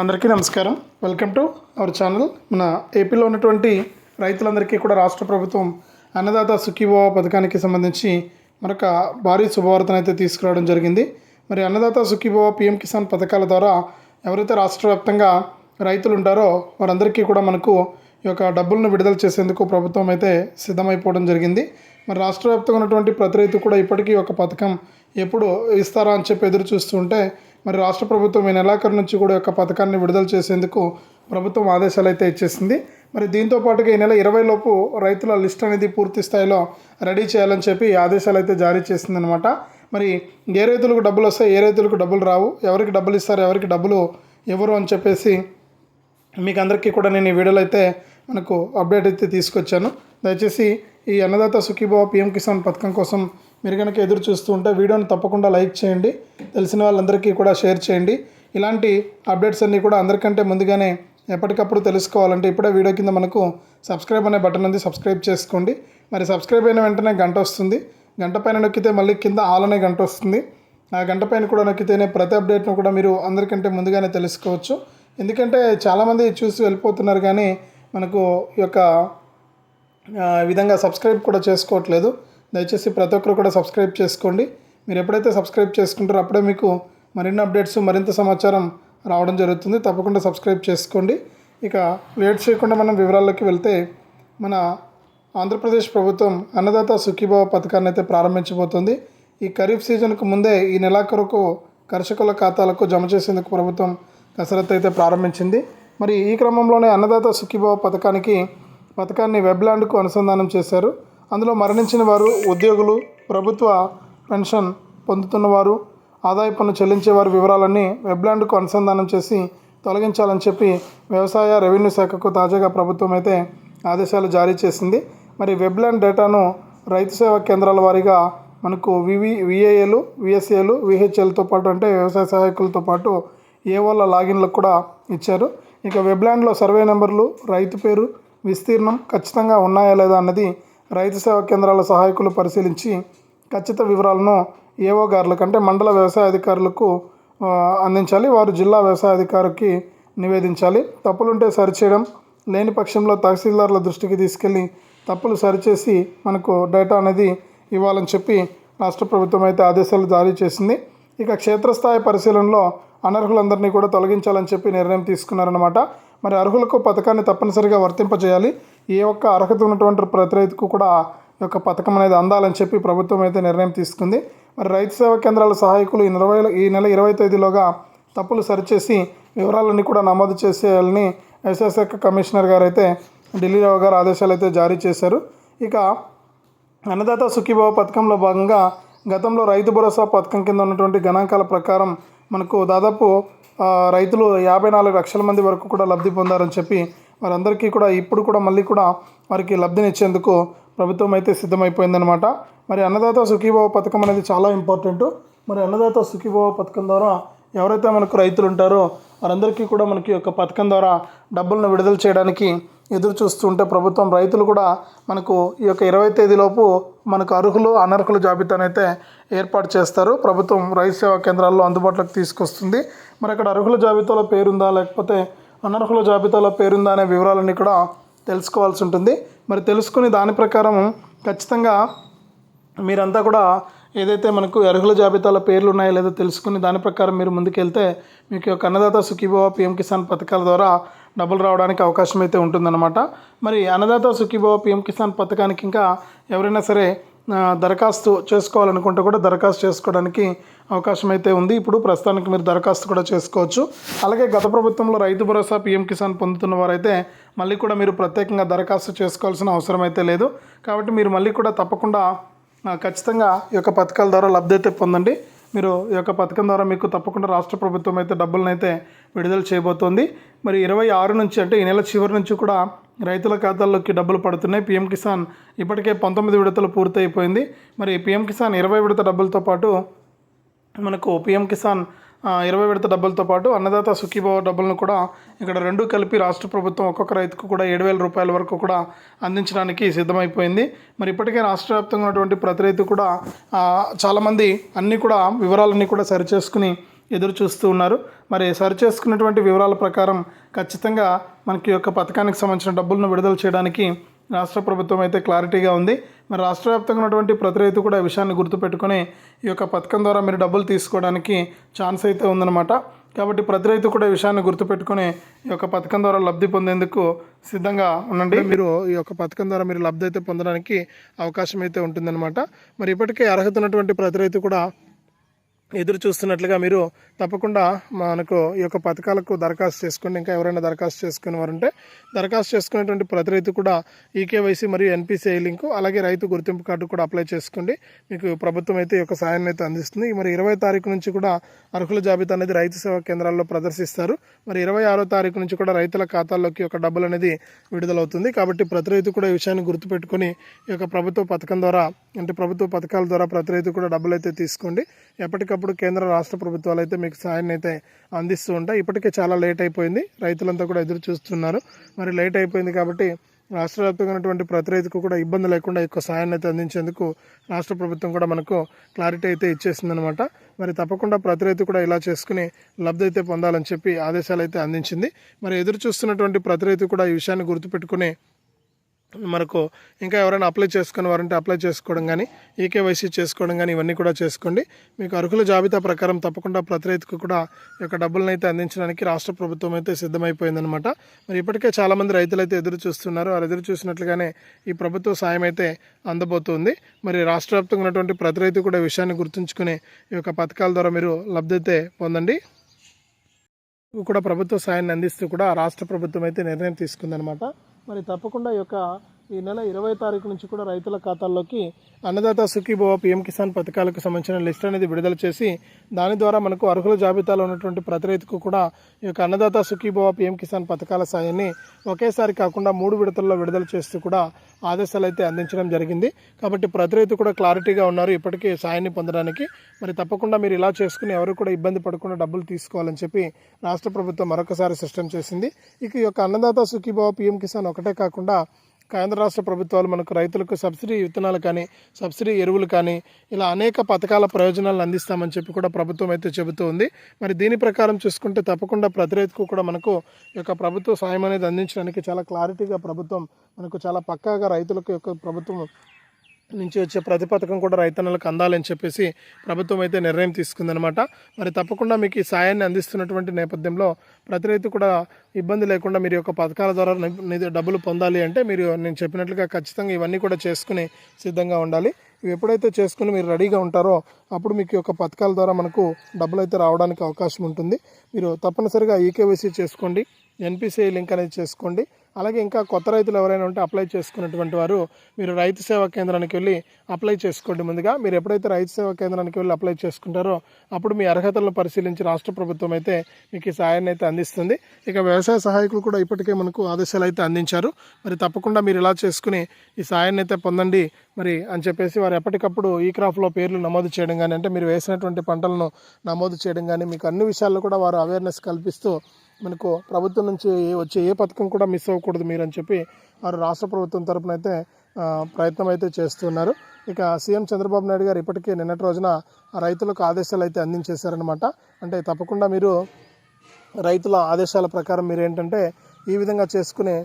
అందరికీ నమస్కారం. Welcome to our channel మన ఏపీలో ఉన్నటువంటి రైతులందరికీ కూడా రాష్ట్ర ప్రభుత్వం అన్నదాత సుఖీభవ పథకానికి సంబంధించి మరొక భారీ శుభవార్తను అయితే తీసుకురావడం జరిగింది. మరి అన్నదాత సుఖీభవ పిఎం కిసాన్ పథకాల ద్వారా ఎవరైతే రాష్ట్ర వ్యాప్తంగా రైతులు ఉంటారో వారందరికీ కూడా మనకు ఈ యొక్క డబ్బులను విడుదల చేసేందుకు ప్రభుత్వం అయితే సిద్ధమైపోవడం జరిగింది. మరి రాష్ట్ర వ్యాప్తంగా ఉన్నటువంటి ప్రతి రైతు కూడా ఇప్పటికీ ఒక పథకం ఎప్పుడు ఇస్తారా అని చెప్పి ఎదురు చూస్తుంటే మరి రాష్ట్ర ప్రభుత్వం ఈ నెలాఖరు నుంచి కూడా యొక్క పథకాన్ని విడుదల చేసేందుకు ప్రభుత్వం ఆదేశాలు అయితే ఇచ్చేసింది. మరి దీంతో పాటుగా ఈ నెల ఇరవై లోపు రైతుల లిస్ట్ అనేది పూర్తి స్థాయిలో రెడీ చేయాలని చెప్పి ఆదేశాలు అయితే జారీ చేసిందనమాట మరి ఏ రైతులకు డబ్బులు వస్తాయి ఏ రైతులకు డబ్బులు రావు ఎవరికి డబ్బులు ఇస్తారు ఎవరికి డబ్బులు ఇవ్వరు అని చెప్పేసి మీకు అందరికీ కూడా నేను ఈ వీడియోలో అయితే మనకు అప్డేట్ అయితే తీసుకొచ్చాను. దయచేసి ఈ అన్నదాత సుఖీభావ పిఎం కిసాన్ పథకం కోసం మీరు కనుక ఎదురు చూస్తూ ఉంటే వీడియోని తప్పకుండా లైక్ చేయండి. తెలిసిన వాళ్ళందరికీ కూడా షేర్ చేయండి. ఇలాంటి అప్డేట్స్ అన్నీ కూడా అందరికంటే ముందుగానే ఎప్పటికప్పుడు తెలుసుకోవాలంటే ఇప్పుడే వీడియో కింద మనకు సబ్స్క్రైబ్ అనే బటన్ ఉంది. సబ్స్క్రైబ్ చేసుకోండి. మరి సబ్స్క్రైబ్ అయిన వెంటనే గంట వస్తుంది. గంట పైన నొక్కితే మళ్ళీ కింద ఆల్ అనే గంట వస్తుంది. ఆ గంట పైన కూడా నొక్కితేనే ప్రతి అప్డేట్ను కూడా మీరు అందరికంటే ముందుగానే తెలుసుకోవచ్చు. ఎందుకంటే చాలామంది చూసి వెళ్ళిపోతున్నారు కానీ మనకు ఈ యొక్క విధంగా సబ్స్క్రైబ్ కూడా చేసుకోవట్లేదు. దయచేసి ప్రతి ఒక్కరు కూడా సబ్స్క్రైబ్ చేసుకోండి. మీరు ఎప్పుడైతే సబ్స్క్రైబ్ చేసుకుంటారో అప్పుడే మీకు మరిన్ని అప్డేట్స్ మరింత సమాచారం రావడం జరుగుతుంది. తప్పకుండా సబ్స్క్రైబ్ చేసుకోండి. ఇక లేట్ చేయకుండా మనం వివరాల్లోకి వెళ్తే మన ఆంధ్రప్రదేశ్ ప్రభుత్వం అన్నదాత సుఖీభావ పథకాన్ని అయితే ప్రారంభించబోతోంది. ఈ ఖరీఫ్ సీజన్కు ముందే ఈ నెలాఖరుకు కర్షకుల ఖాతాలకు జమ చేసేందుకు ప్రభుత్వం కసరత్తు అయితే ప్రారంభించింది. మరి ఈ క్రమంలోనే అన్నదాత సుఖీభావ పథకానికి పథకాన్ని వెబ్లాండ్కు అనుసంధానం చేశారు. అందులో మరణించిన వారు ఉద్యోగులు ప్రభుత్వ పెన్షన్ పొందుతున్నవారు ఆదాయ పన్ను చెల్లించే వారి వివరాలన్నీ వెబ్లాండ్కు అనుసంధానం చేసి తొలగించాలని చెప్పి వ్యవసాయ రెవెన్యూ శాఖకు తాజాగా ప్రభుత్వం అయితే ఆదేశాలు జారీ చేసింది. మరి వెబ్లాండ్ డేటాను రైతు సేవా కేంద్రాల వారీగా మనకు వివి విఏఏలు విఎస్ఏలు విహెచ్ఎల్తో పాటు అంటే వ్యవసాయ సహాయకులతో పాటు ఏఓల లాగిన్లకు కూడా ఇచ్చారు. ఇక వెబ్లాండ్లో సర్వే నెంబర్లు రైతు పేరు విస్తీర్ణం ఖచ్చితంగా ఉన్నాయా లేదా అన్నది రైతు సేవా కేంద్రాల సహాయకులు పరిశీలించి ఖచ్చిత వివరాలను ఏఓ గారులకు అంటే మండల వ్యవసాయ అధికారులకు అందించాలి. వారు జిల్లా వ్యవసాయ అధికారికి నివేదించాలి. తప్పులుంటే సరిచేయడం లేని పక్షంలో తహసీల్దార్ల దృష్టికి తీసుకెళ్ళి తప్పులు సరిచేసి మనకు డేటా అనేది ఇవ్వాలని చెప్పి రాష్ట్ర ప్రభుత్వం అయితే ఆదేశాలు జారీ చేసింది. ఇక క్షేత్రస్థాయి పరిశీలనలో అనర్హులందరినీ కూడా తొలగించాలని చెప్పి నిర్ణయం తీసుకున్నారన్నమాట. మరి అర్హులకు పథకాన్ని తప్పనిసరిగా వర్తింపజేయాలి. ఏ ఒక్క అర్హత ఉన్నటువంటి ప్రతి రైతుకు కూడా ఈ యొక్క పథకం అనేది అందాలని చెప్పి ప్రభుత్వం అయితే నిర్ణయం తీసుకుంది. మరి రైతు సేవా కేంద్రాల సహాయకులు ఈ ఇరవై ఈ నెల ఇరవై తేదీలోగా తప్పులు సరిచేసి వివరాలన్నీ కూడా నమోదు చేసేయాలని వ్యవసాయ శాఖ కమిషనర్ గారు అయితే ఢిల్లీరావు గారు ఆదేశాలు అయితే జారీ చేశారు. ఇక అన్నదాత సుఖీభావ పథకంలో భాగంగా గతంలో రైతు భరోసా పథకం కింద ఉన్నటువంటి గణాంకాల ప్రకారం మనకు దాదాపు రైతులు యాభై నాలుగు లక్షల మంది వరకు కూడా లబ్ధి పొందారని చెప్పి వారందరికీ కూడా ఇప్పుడు కూడా మళ్ళీ కూడా వారికి లబ్ధినిచ్చేందుకు ప్రభుత్వం అయితే సిద్ధమైపోయిందనమాట మరి అన్నదాత సుఖీభావ పథకం అనేది చాలా ఇంపార్టెంట్. మరి అన్నదాత సుఖీభావ పథకం ద్వారా ఎవరైతే మనకు రైతులు ఉంటారో వారందరికీ కూడా మనకి ఈ యొక్క పథకం ద్వారా డబ్బులను విడుదల చేయడానికి ఎదురు చూస్తుంటే ప్రభుత్వం రైతులు కూడా మనకు ఈ యొక్క ఇరవై తేదీలోపు మనకు అర్హులు అనర్హుల జాబితానైతే ఏర్పాటు చేస్తారు. ప్రభుత్వం రైతు సేవా కేంద్రాల్లో అందుబాటులోకి తీసుకొస్తుంది. మరి అక్కడ అర్హుల జాబితాలో పేరుందా లేకపోతే అనర్హుల జాబితాలో పేరుందా అనే వివరాలన్నీ కూడా తెలుసుకోవాల్సి ఉంటుంది. మరి తెలుసుకుని దాని ప్రకారం ఖచ్చితంగా మీరంతా కూడా ఏదైతే మనకు అర్హుల జాబితాలో పేర్లు ఉన్నాయో లేదో తెలుసుకుని దాని ప్రకారం మీరు ముందుకెళ్తే మీకు యొక్క అన్నదాత సుఖీభవ పిఎం కిసాన్ పథకాల ద్వారా డబ్బులు రావడానికి అవకాశం అయితే ఉంటుందన్నమాట. మరి అన్నదాత సుఖీభవ పిఎం కిసాన్ పథకానికి ఇంకా ఎవరైనా సరే దరఖాస్తు చేసుకోవాలనుకుంటే కూడా దరఖాస్తు చేసుకోవడానికి అవకాశం అయితే ఉంది. ఇప్పుడు ప్రస్తుతానికి మీరు దరఖాస్తు కూడా చేసుకోవచ్చు. అలాగే గత ప్రభుత్వంలో రైతు భరోసా పీఎం కిసాన్ పొందుతున్న వారైతే మళ్ళీ కూడా మీరు ప్రత్యేకంగా దరఖాస్తు చేసుకోవాల్సిన అవసరం అయితే లేదు. కాబట్టి మీరు మళ్ళీ కూడా తప్పకుండా ఖచ్చితంగా ఈ యొక్క పథకాల ద్వారా లబ్ధి అయితే పొందండి. మీరు ఈ యొక్క పథకం ద్వారా మీకు తప్పకుండా రాష్ట్ర ప్రభుత్వం అయితే డబ్బులను అయితే విడుదల చేయబోతోంది. మరి ఇరవై ఆరు నుంచి అంటే ఈ నెల చివరి నుంచి కూడా రైతుల ఖాతాల్లోకి డబ్బులు పడుతున్నాయి. పీఎం కిసాన్ ఇప్పటికే పంతొమ్మిది విడతలు పూర్తయిపోయింది. మరి పీఎం కిసాన్ ఇరవై విడత డబ్బులతో పాటు మనకు పిఎం కిసాన్ ఇరవై విడత డబ్బులతో పాటు అన్నదాత సుఖీభవ డబ్బులను కూడా ఇక్కడ రెండు కలిపి రాష్ట్ర ప్రభుత్వం ఒక్కొక్క రైతుకు కూడా ఏడు వేల రూపాయల వరకు కూడా అందించడానికి సిద్ధమైపోయింది. మరి ఇప్పటికే రాష్ట్ర వ్యాప్తంగా ఉన్నటువంటి ప్రతి రైతు కూడా చాలామంది అన్నీ కూడా వివరాలన్నీ కూడా సరిచేసుకుని ఎదురు చూస్తూ ఉన్నారు. మరి సరి చేసుకున్నటువంటి వివరాల ప్రకారం ఖచ్చితంగా మనకి యొక్క పథకానికి సంబంధించిన డబ్బులను విడుదల చేయడానికి రాష్ట్ర ప్రభుత్వం అయితే క్లారిటీగా ఉంది. మరి రాష్ట్ర వ్యాప్తంగా ఉన్నటువంటి ప్రతి రైతు కూడా ఈ విషయాన్ని గుర్తుపెట్టుకొని ఈ యొక్క పథకం ద్వారా మీరు డబ్బులు తీసుకోవడానికి ఛాన్స్ అయితే ఉందన్నమాట. కాబట్టి ప్రతి రైతు కూడా ఈ విషయాన్ని గుర్తుపెట్టుకొని ఈ యొక్క పథకం ద్వారా లబ్ధి పొందేందుకు సిద్ధంగా ఉండండి. మీరు ఈ యొక్క పథకం ద్వారా మీరు లబ్ధి అయితే పొందడానికి అవకాశం అయితే ఉంటుందన్నమాట. మరి ఇప్పటికే అర్హత ఉన్నటువంటి ప్రతి రైతు కూడా ఎదురు చూస్తున్నట్లుగా మీరు తప్పకుండా మనకు ఈ యొక్క పథకాలకు దరఖాస్తు చేసుకోండి. ఇంకా ఎవరైనా దరఖాస్తు చేసుకునే వారు ఉంటే దరఖాస్తు చేసుకునేటువంటి ప్రతి రైతు కూడా ఈకేవైసీ మరియు ఎన్పిసిఐ లింకు అలాగే రైతు గుర్తింపు కార్డు కూడా అప్లై చేసుకోండి. మీకు ప్రభుత్వం అయితే ఈ యొక్క సాయాన్ని అయితే అందిస్తుంది. మరి ఇరవై తారీఖు నుంచి కూడా అర్హుల జాబితా అనేది రైతు సేవా కేంద్రాల్లో ప్రదర్శిస్తారు. మరి ఇరవై ఆరో తారీఖు నుంచి కూడా రైతుల ఖాతాల్లోకి ఒక డబ్బులు అనేది విడుదలవుతుంది. కాబట్టి ప్రతి రైతు కూడా ఈ విషయాన్ని గుర్తుపెట్టుకొని ఈ యొక్క ప్రభుత్వ పథకం ద్వారా అంటే ప్రభుత్వ పథకాల ద్వారా ప్రతి రైతు కూడా డబ్బులు అయితే తీసుకోండి. ఎప్పటికప్పుడు కేంద్ర రాష్ట్ర ప్రభుత్వాలు అయితే మీకు సాయాన్ని అయితే అందిస్తూ ఉంటాయి. ఇప్పటికే చాలా లేట్ అయిపోయింది. రైతులంతా కూడా ఎదురు చూస్తున్నారు. మరి లేట్ అయిపోయింది కాబట్టి రాష్ట్ర వ్యాప్తంగా ఉన్నటువంటి ప్రతి రైతుకు కూడా ఇబ్బంది లేకుండా ఎక్కువ సాయాన్ని అయితే అందించేందుకు రాష్ట్ర ప్రభుత్వం కూడా మనకు క్లారిటీ అయితే ఇచ్చేసిందనమాట. మరి తప్పకుండా ప్రతి రైతు కూడా ఇలా చేసుకుని లబ్ధి అయితే పొందాలని చెప్పి ఆదేశాలు అయితే అందించింది. మరి ఎదురు చూస్తున్నటువంటి ప్రతి రైతు కూడా ఈ విషయాన్ని గుర్తుపెట్టుకుని మనకు ఇంకా ఎవరైనా అప్లై చేసుకుని వారంటే అప్లై చేసుకోవడం కానీ ఈకేవైసీ చేసుకోవడం కానీ ఇవన్నీ కూడా చేసుకోండి. మీకు అర్హుల జాబితా ప్రకారం తప్పకుండా ప్రతి రైతుకు కూడా ఈ యొక్క డబ్బులను అయితే అందించడానికి రాష్ట్ర ప్రభుత్వం అయితే సిద్ధమైపోయిందనమాట మరి ఇప్పటికే చాలామంది రైతులు అయితే ఎదురు చూస్తున్నారు. వారు ఎదురు చూసినట్లుగానే ఈ ప్రభుత్వ సాయం అయితే అందబోతుంది. మరి రాష్ట్ర వ్యాప్తంగా ఉన్నటువంటి ప్రతి రైతు కూడా విషయాన్ని గుర్తుంచుకునే ఈ యొక్క పథకాల ద్వారా మీరు లబ్ధి అయితే పొందండి. కూడా ప్రభుత్వ సాయాన్ని అందిస్తూ కూడా రాష్ట్ర ప్రభుత్వం అయితే నిర్ణయం తీసుకుందనమాట మరి తప్పకుండా ఈ యొక్క ఈ నెల ఇరవై తారీఖు నుంచి కూడా రైతుల ఖాతాల్లోకి అన్నదాత సుఖీభవ పిఎం కిసాన్ పథకాలకు సంబంధించిన లిస్ట్ అనేది విడుదల చేసి దాని ద్వారా మనకు అర్హుల జాబితాలో ఉన్నటువంటి ప్రతి రైతుకు కూడా ఈ యొక్క అన్నదాత సుఖీభవ పిఎం కిసాన్ పథకాల సాయాన్ని ఒకేసారి కాకుండా మూడు విడతల్లో విడుదల చేస్తూ కూడా ఆదేశాలు అయితే అందించడం జరిగింది. కాబట్టి ప్రతి రైతు కూడా క్లారిటీగా ఉన్నారు ఇప్పటికీ సాయాన్ని పొందడానికి. మరి తప్పకుండా మీరు ఇలా చేసుకుని ఎవరు కూడా ఇబ్బంది పడకుండా డబ్బులు తీసుకోవాలని చెప్పి రాష్ట్ర ప్రభుత్వం మరొకసారి సిస్టమ్ చేసింది. ఇక ఈ యొక్క అన్నదాత సుఖీభవ పిఎం కిసాన్ ఒకటే కాకుండా కేంద్ర రాష్ట్ర ప్రభుత్వాలు మనకు రైతులకు సబ్సిడీ విత్తనాలు కానీ సబ్సిడీ ఎరువులు కానీ ఇలా అనేక పథకాల ప్రయోజనాలను అందిస్తామని చెప్పి కూడా ప్రభుత్వం అయితే చెబుతూ ఉంది. మరి దీని ప్రకారం చూసుకుంటే తప్పకుండా ప్రతి రైతుకు కూడా మనకు ఈ యొక్క ప్రభుత్వ సాయం అనేది అందించడానికి చాలా క్లారిటీగా ప్రభుత్వం మనకు చాలా పక్కాగా రైతులకు యొక్క ప్రభుత్వం నుంచి వచ్చే ప్రతి పథకం కూడా రైతన్నలకు అందాలని చెప్పేసి ప్రభుత్వం అయితే నిర్ణయం తీసుకుందనమాట మరి తప్పకుండా మీకు ఈ సాయాన్ని అందిస్తున్నటువంటి నేపథ్యంలో ప్రతి రైతు కూడా ఇబ్బంది లేకుండా మీరు యొక్క పథకాల ద్వారా డబ్బులు పొందాలి అంటే మీరు నేను చెప్పినట్లుగా ఖచ్చితంగా ఇవన్నీ కూడా చేసుకుని సిద్ధంగా ఉండాలి. ఇవి ఎప్పుడైతే చేసుకుని మీరు రెడీగా ఉంటారో అప్పుడు మీకు యొక్క పథకాల ద్వారా మనకు డబ్బులు అయితే రావడానికి అవకాశం ఉంటుంది. మీరు తప్పనిసరిగా ఈకేవైసీ చేసుకోండి ఎన్పిసిఐ లింక్ అనేది చేసుకోండి. అలాగే ఇంకా కొత్త రైతులు ఎవరైనా ఉంటే అప్లై చేసుకున్నటువంటి వారు మీరు రైతు సేవా కేంద్రానికి వెళ్ళి అప్లై చేసుకోండి ముందుగా. మీరు ఎప్పుడైతే రైతు సేవా కేంద్రానికి వెళ్ళి అప్లై చేసుకుంటారో అప్పుడు మీ అర్హతలను పరిశీలించి రాష్ట్ర ప్రభుత్వం అయితే మీకు ఈ సాయాన్ని అయితే అందిస్తుంది. ఇక వ్యవసాయ సహాయకులు కూడా ఇప్పటికే మనకు ఆదేశాలు అయితే అందించారు. మరి తప్పకుండా మీరు ఇలా చేసుకుని ఈ సాయాన్ని అయితే పొందండి మరి అని చెప్పేసి వారు ఎప్పటికప్పుడు ఈ క్రాఫ్లో పేర్లు నమోదు చేయడం కానీ అంటే మీరు వేసినటువంటి పంటలను నమోదు చేయడం కానీ మీకు అన్ని విషయాల్లో కూడా వారు అవేర్నెస్ కల్పిస్తూ మనకు ప్రభుత్వం నుంచి వచ్చే ఏ పథకం కూడా మిస్ అవ్వకూడదు మీరు అని చెప్పి వారు రాష్ట్ర ప్రభుత్వం తరపున అయితే ప్రయత్నం అయితే చేస్తున్నారు. ఇక సీఎం చంద్రబాబు నాయుడు గారు ఇప్పటికే నిన్నటి రోజున రైతులకు ఆదేశాలు అయితే అందించేశారనమాట అంటే తప్పకుండా మీరు రైతుల ఆదేశాల ప్రకారం మీరు ఏంటంటే ఈ విధంగా చేసుకునే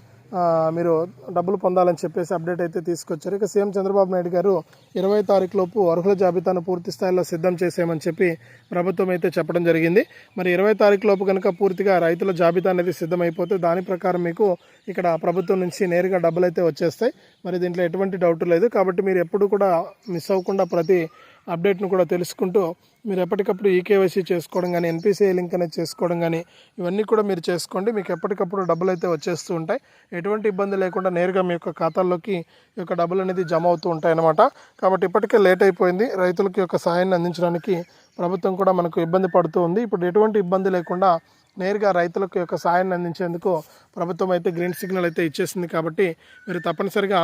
మీరు డబ్బులు పొందాలని చెప్పేసి అప్డేట్ అయితే తీసుకొచ్చారు. ఇక సీఎం చంద్రబాబు నాయుడు గారు ఇరవై తారీఖు లోపు అర్హుల జాబితాను పూర్తి స్థాయిలో సిద్ధం చేసేయమని చెప్పి ప్రభుత్వం అయితే చెప్పడం జరిగింది. మరి ఇరవై తారీఖు లోపు కనుక పూర్తిగా రైతుల జాబితా అనేది సిద్ధమైపోతే దాని ప్రకారం మీకు ఇక్కడ ప్రభుత్వం నుంచి నేరుగా డబ్బులు అయితే వచ్చేస్తాయి. మరి దీంట్లో ఎటువంటి డౌట్ లేదు. కాబట్టి మీరు ఎప్పుడు కూడా మిస్ అవ్వకుండా ప్రతి అప్డేట్ను కూడా తెలుసుకుంటూ మీరు ఎప్పటికప్పుడు ఈకేవైసీ చేసుకోవడం కానీ ఎన్పిసిఐ లింక్ అనేది చేసుకోవడం కానీ ఇవన్నీ కూడా మీరు చేసుకోండి. మీకు ఎప్పటికప్పుడు డబ్బులు అయితే వచ్చేస్తూ ఉంటాయి. ఎటువంటి ఇబ్బంది లేకుండా నేరుగా మీ యొక్క ఖాతాల్లోకి ఈ యొక్క డబ్బులు అనేది జమ అవుతూ ఉంటాయి అన్నమాట. కాబట్టి ఇప్పటికే లేట్ అయిపోయింది. రైతులకి యొక్క సహాయాన్ని అందించడానికి ప్రభుత్వం కూడా మనకు ఇబ్బంది పడుతూ ఉంది. ఇప్పుడు ఎటువంటి ఇబ్బంది లేకుండా నేరుగా రైతులకు యొక్క సహాయాన్ని అందించేందుకు ప్రభుత్వం అయితే గ్రీన్ సిగ్నల్ అయితే ఇచ్చేసింది కాబట్టి మీరు తప్పనిసరిగా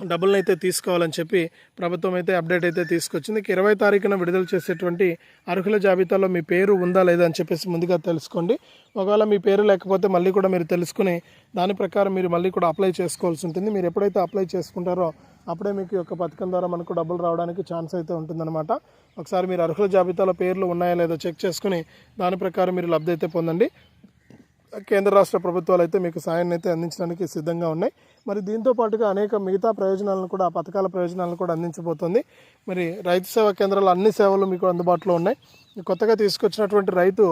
డబ్బులను అయితే తీసుకోవాలని చెప్పి ప్రభుత్వం అయితే అప్డేట్ అయితే తీసుకొచ్చింది. ఇక ఇరవై తారీఖున విడుదల చేసేటువంటి అర్హుల జాబితాలో మీ పేరు ఉందా లేదా అని చెప్పేసి ముందుగా తెలుసుకోండి. ఒకవేళ మీ పేరు లేకపోతే మళ్ళీ కూడా మీరు తెలుసుకుని దాని ప్రకారం మీరు మళ్ళీ కూడా అప్లై చేసుకోవాల్సి ఉంటుంది. మీరు ఎప్పుడైతే అప్లై చేసుకుంటారో అప్పుడే మీకు యొక్క పథకం ద్వారా మనకు డబ్బులు రావడానికి ఛాన్స్ అయితే ఉంటుందన్నమాట. ఒకసారి మీరు అర్హుల జాబితాలో పేర్లు ఉన్నాయా లేదో చెక్ చేసుకుని దాని ప్రకారం మీరు లబ్ధి అయితే పొందండి. కేంద్ర రాష్ట్ర ప్రభుత్వాలు అయితే మీకు సాయాన్ని అయితే అందించడానికి సిద్ధంగా ఉన్నాయి. మరి దీంతో పాటుగా అనేక మిగతా ప్రయోజనాలను కూడా ఆ పథకాల ప్రయోజనాలను కూడా అందించబోతోంది. మరి రైతు సేవా కేంద్రాలు అన్ని సేవలు మీకు అందుబాటులో ఉన్నాయి. కొత్తగా తీసుకొచ్చినటువంటి రైతు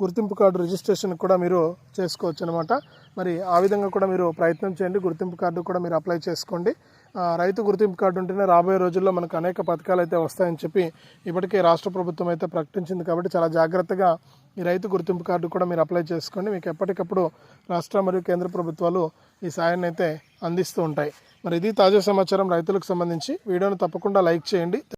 గుర్తింపు కార్డు రిజిస్ట్రేషన్ కూడా మీరు చేసుకోవచ్చు అనమాట మరి ఆ విధంగా కూడా మీరు ప్రయత్నం చేయండి. గుర్తింపు కార్డు కూడా మీరు అప్లై చేసుకోండి. రైతు గుర్తింపు కార్డు ఉంటేనే రాబోయే రోజుల్లో మనకు అనేక పథకాలు అయితే వస్తాయని చెప్పి ఇప్పటికే రాష్ట్ర ప్రభుత్వం అయితే ప్రకటించింది కాబట్టి చాలా జాగ్రత్తగా ఈ రైతు గుర్తింపు కార్డు కూడా మీరు అప్లై చేసుకోండి. మీకు ఎప్పటికప్పుడు రాష్ట్ర మరియు కేంద్ర ప్రభుత్వాలు ఈ సాయాన్ని అయితే అందిస్తూ ఉంటాయి. మరి ఇది తాజా సమాచారం రైతులకు సంబంధించి. వీడియోను తప్పకుండా లైక్ చేయండి.